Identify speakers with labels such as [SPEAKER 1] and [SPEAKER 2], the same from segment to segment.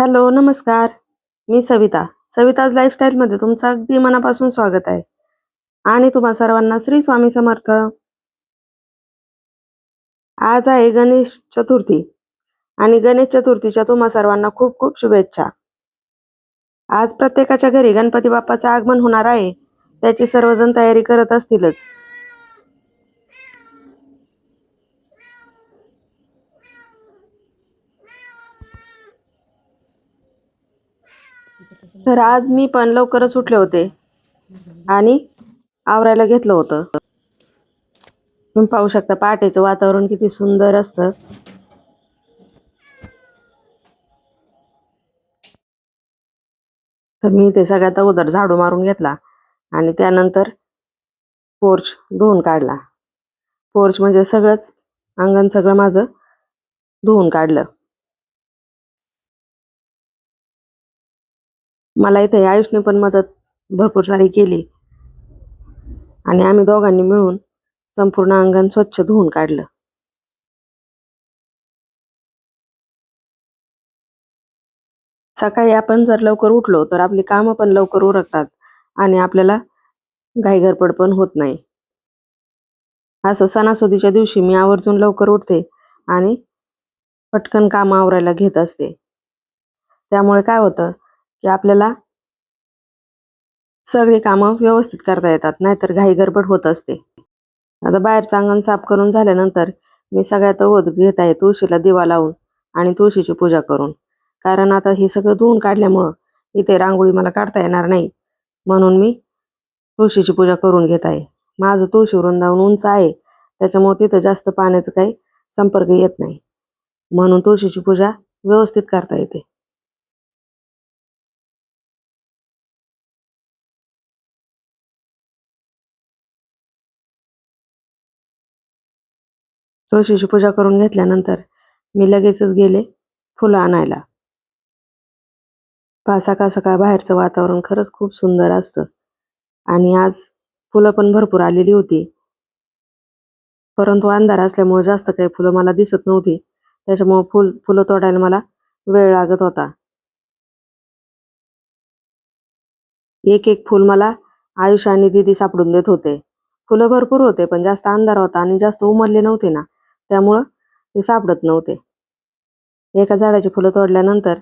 [SPEAKER 1] Hello नमस्कार. मी सविता. सविताज लाईफस्टाईलमध्ये तुमचं अगदी मनापासून स्वागत आहे. आणि तुम्हा सर्वांना श्री स्वामी समर्थ. आज आहे गणेश चतुर्थी. आणि गणेश चतुर्थीच्या तुम्हा सर्वांना खूप खूप शुभेच्छा. आज प्रत्येकाच्या घरी गणपती बाप्पाचं आगमन होणार आहे. त्याची सर्वजण तयारी करत असतीलच. तर आज मी पण लवकरच उठले होते. आणि आवरायला घेतलं होतं. तुम्ही पाहू शकता पहाटेचं वातावरण किती सुंदर असतं. तर मी ते सगळ्यात अगोदर झाडू मारून घेतला आणि त्यानंतर पोर्च धुवून काढला. पोर्च म्हणजे सगळंच अंगण सगळं माझं धुवून काढलं. मला इथे आयुषने पण मदत भरपूर सारी केली. आणि आम्ही दोघांनी मिळून संपूर्ण अंगण स्वच्छ धुवून काढलं. सकाळी आपण जर लवकर उठलो तर आपली कामं पण लवकर उरकतात आणि आपल्याला घाईघरपड पण होत नाही. असं सणासुदीच्या दिवशी मी आवर्जून लवकर उठते आणि पटकन काम आवरायला घेत असते. त्यामुळे काय होतं की आपल्याला सगळी कामं व्यवस्थित करता येतात नाहीतर घाई गडबड होत असते. आता बाहेरचं अंगण साफ करून झाल्यानंतर मी सगळ्यात अगोदर घेत आहे तुळशीला दिवा लावून आणि तुळशीची पूजा करून. कारण आता हे सगळं धुवून काढल्यामुळं इथे रांगोळी मला काढता येणार नाही म्हणून मी तुळशीची पूजा करून घेत आहे. माझं तुळशी वृंदावन उंच आहे त्याच्यामुळे तिथं जास्त पाण्याचं काही संपर्क येत नाही. म्हणून तुळशीची पूजा व्यवस्थित करता येते. तुळशीची पूजा करून घेतल्यानंतर मी लगेचच गेले फुलं आणायला. पहा सकाळ सकाळ बाहेरचं वातावरण खरंच खूप सुंदर असतं. आणि आज फुलं पण भरपूर आलेली होती. परंतु अंधार असल्यामुळे जास्त काही फुलं मला दिसत नव्हती. त्याच्यामुळे फुल फुलं तोडायला मला वेळ लागत होता. एक एक फुल मला आयुष आणि दिदी सापडून देत होते. फुलं भरपूर होते पण जास्त अंधार होता आणि जास्त उमरले नव्हते ना. त्यामुळं ते सापडत नव्हते. एका झाडाची फुलं तोडल्यानंतर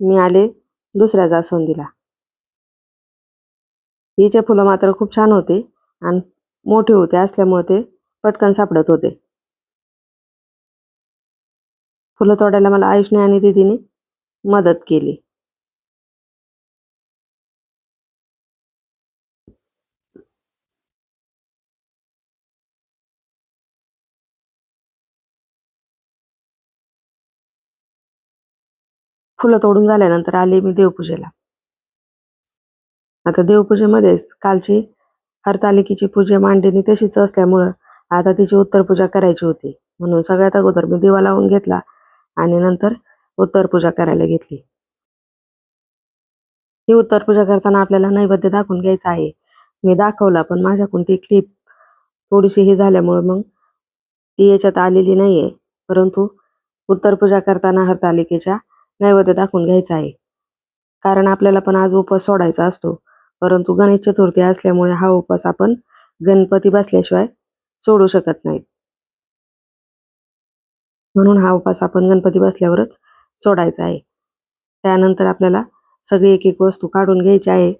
[SPEAKER 1] मी आले दुसऱ्या जास्वंदीला. हिचे फुलं मात्र खूप छान होते आणि मोठे होते असल्यामुळे ते पटकन सापडत होते. फुलं तोडायला मला आयुषने आणि दिदीने मदत केली. फुलं तोडून झाल्यानंतर आले मी देवपूजेला. आता देवपूजेमध्येच कालची हरतालिकेची पूजा मांडणी तशीच असल्यामुळं आता तिची उत्तर पूजा करायची होती. म्हणून सगळ्यात अगोदर मी दिवा लावून घेतला आणि नंतर उत्तर पूजा करायला घेतली. ही उत्तर पूजा करताना आपल्याला नैवेद्य दाखवून घ्यायचा आहे. मी दाखवला पण माझ्याकडून ती क्लिप थोडीशी ही झाल्यामुळे मग ती याच्यात आलेली नाहीये. परंतु उत्तर पूजा करताना हरतालिकेच्या नैवेद्य दाखवून घ्यायचा आहे. कारण आपल्याला पण आज उपवास सोडायचा असतो. परंतु गणेश चतुर्थी असल्यामुळे हा उपवास आपण गणपती बसल्याशिवाय सोडू शकत नाहीत. म्हणून हा उपवास आपण गणपती बसल्यावरच सोडायचा आहे. त्यानंतर आपल्याला सगळी एक एक वस्तू काढून घ्यायची आहे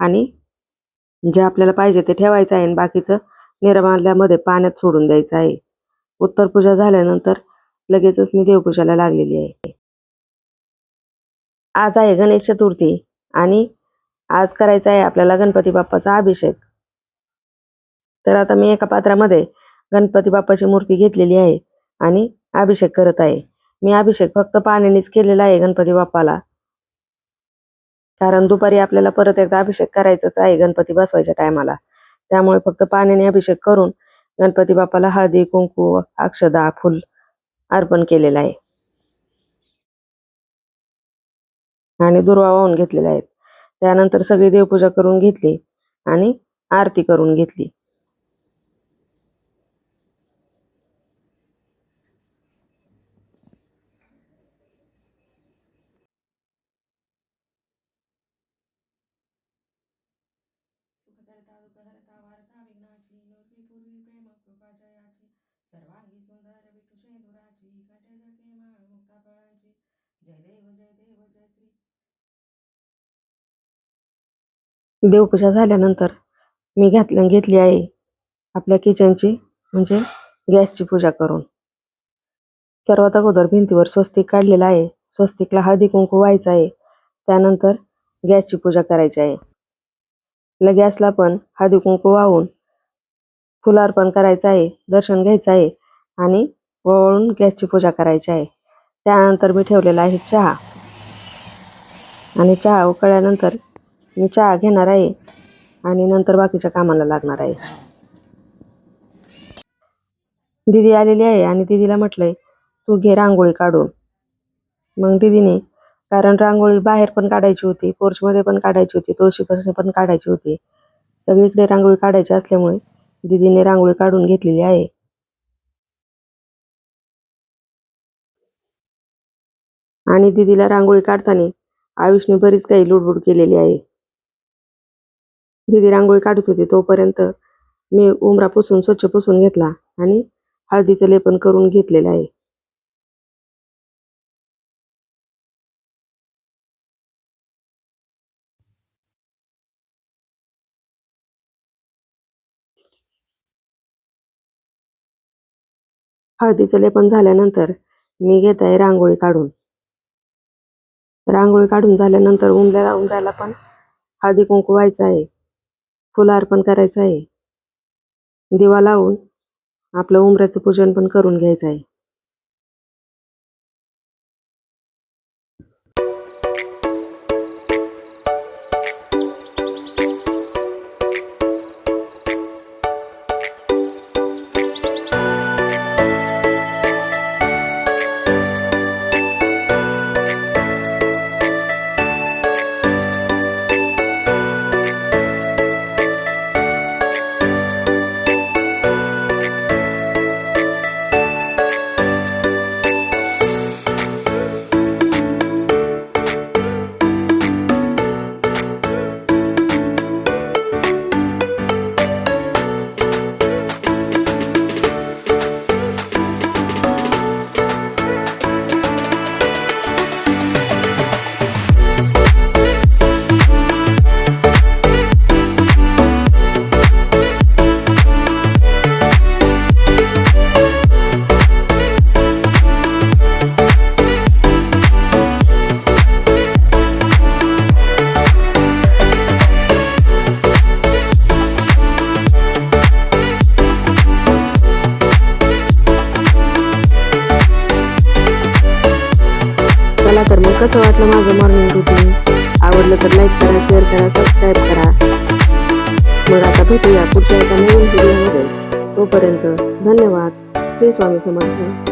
[SPEAKER 1] आणि जे आपल्याला पाहिजे ते ठेवायचं आहे आणि बाकीचं निर्माल्यामध्ये पाण्यात सोडून द्यायचं आहे. उत्तर पूजा झाल्यानंतर लगेचच मी देवपूजाला लागलेली आहे. आज आहे गणेश चतुर्थी आणि आज करायचा आहे आपल्याला गणपती बाप्पाचा अभिषेक. तर आता मी एका पात्रामध्ये गणपती बाप्पाची मूर्ती घेतलेली आहे आणि अभिषेक करत आहे. मी अभिषेक फक्त पाण्यानेच केलेला आहे गणपती बाप्पाला. कारण दुपारी आपल्याला परत एकदा अभिषेक करायचाच आहे गणपती बसवायच्या टायमाला. त्यामुळे फक्त पाण्याने अभिषेक करून गणपती बाप्पाला हळदी कुंकू अक्षदा फुल अर्पण केलेलं आहे. आणि दुर्वा वाहून घेतलेल्या आहेत. त्यानंतर सगळी देवपूजा करून घेतली आणि आरती करून घेतली.
[SPEAKER 2] जय देव जय देव जय श्री
[SPEAKER 1] देवपूजा झाल्यानंतर मी घातलं घेतली आहे आपल्या किचनची म्हणजे गॅसची पूजा करून. सर्वात अगोदर भिंतीवर स्वस्तिक काढलेला आहे. स्वस्तिकला हळदी कुंकू व्हायचं आहे. त्यानंतर गॅसची पूजा करायची आहे. आपल्या गॅसला पण हळदी कुंकू वाहून फुलार्पण अर्पण करायचं आहे दर्शन घ्यायचं आहे आणि वळून गॅसची पूजा करायची आहे. त्यानंतर मी ठेवलेला आहे चहा. आणि चहा उकळल्यानंतर मी चहा घेणार आहे आणि नंतर बाकीच्या कामाला लागणार आहे. दीदी आलेली आहे आणि दीदीला म्हटलंय तू घे रांगोळी काढून. मग दीदीने कारण रांगोळी बाहेर पण काढायची होती पोर्चमध्ये पण काढायची होती तुळशीपासून पण काढायची होती. सगळीकडे रांगोळी काढायची असल्यामुळे दीदीने रांगोळी काढून घेतलेली आहे. आणि दीदीला रांगोळी काढताना आयुषने बरीच काही लुडबुड केलेली आहे. दीदी रांगोळी काढत होती तोपर्यंत मी उमरा पुसून स्वच्छ पुसून घेतला आणि हळदीचं लेपन करून घेतलेलं आहे. हळदीचं लेपन झाल्यानंतर मी घेत आहे रांगोळी काढून. रांगोळी काढून झाल्यानंतर उमऱ्याला उमऱ्याला पण हळदी कुंकू व्हायचं आहे. फुलं अर्पण करायचं आहे. दिवा लावून आपलं उमऱ्याचं पूजन पण करून घ्यायचं आहे. कसं वाटलं माझं मॉर्निंग रुटीन आवडलं तर लाईक करा शेअर करा सबस्क्राईब करा. मग आता भेटूया पुढच्या एका नवीन व्हिडिओमध्ये तोपर्यंत धन्यवाद. श्री स्वामी समर्थ.